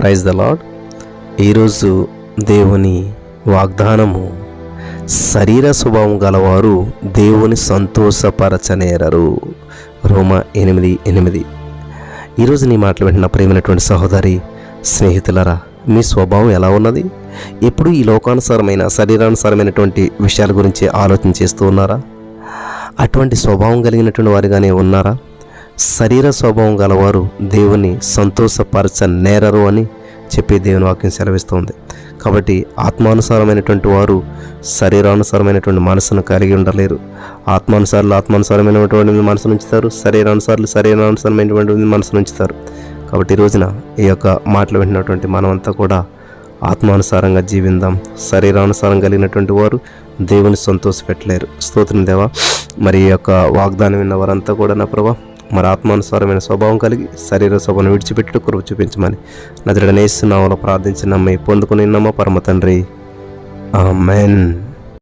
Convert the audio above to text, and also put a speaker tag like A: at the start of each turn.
A: Praise the lord ఈరోజు దేవుని వాగ్దానము శరీర స్వభావం గలవారు దేవుని సంతోషపరచనేరరు. రోమ ఎనిమిది ఎనిమిది. ఈరోజు నీ మాటలు వింటున్న ప్రేమైనటువంటి సహోదరి స్నేహితులరా మీ స్వభావం ఎలా ఉన్నది? ఎప్పుడు ఈ లోకానుసారమైన శరీరానుసారమైనటువంటి విషయాల గురించి ఆలోచన చేస్తూ ఉన్నారా? అటువంటి స్వభావం కలిగినటువంటి వారిగానే ఉన్నారా? శరీర స్వభావం గలవారు దేవుని సంతోషపరచ నేరరు అని చెప్పి దేవుని వాక్యం సెలవిస్తుంది. కాబట్టి ఆత్మానుసారమైనటువంటి వారు శరీరానుసారమైనటువంటి మనసును కలిగి ఉండలేరు. ఆత్మానుసారులు ఆత్మానుసారమైనటువంటి మనసును ఉంచుతారు శరీరానుసారులు శరీరానుసారమైనటువంటి మనసును ఉంచుతారు. కాబట్టి ఈ రోజున ఈ యొక్క మాటలు వింటున్నటువంటి మనమంతా కూడా ఆత్మానుసారంగా జీవిందాం. శరీరానుసారం కలిగినటువంటి వారు దేవుని సంతోషపెట్టలేరు. స్తోత్రం దేవా. మరి ఈ యొక్క వాగ్దానం విన్న వారంతా కూడా నా ప్రభా మరి ఆత్మానుసారమైన స్వభావం కలిగి శరీర శోభను విడిచిపెట్టి కృప చూపించమని నదుడనేస్తున్నామలో ప్రార్థించిన నమ్మి పొందుకుని నమ్మ పరమ తండ్రి. ఆమెన్.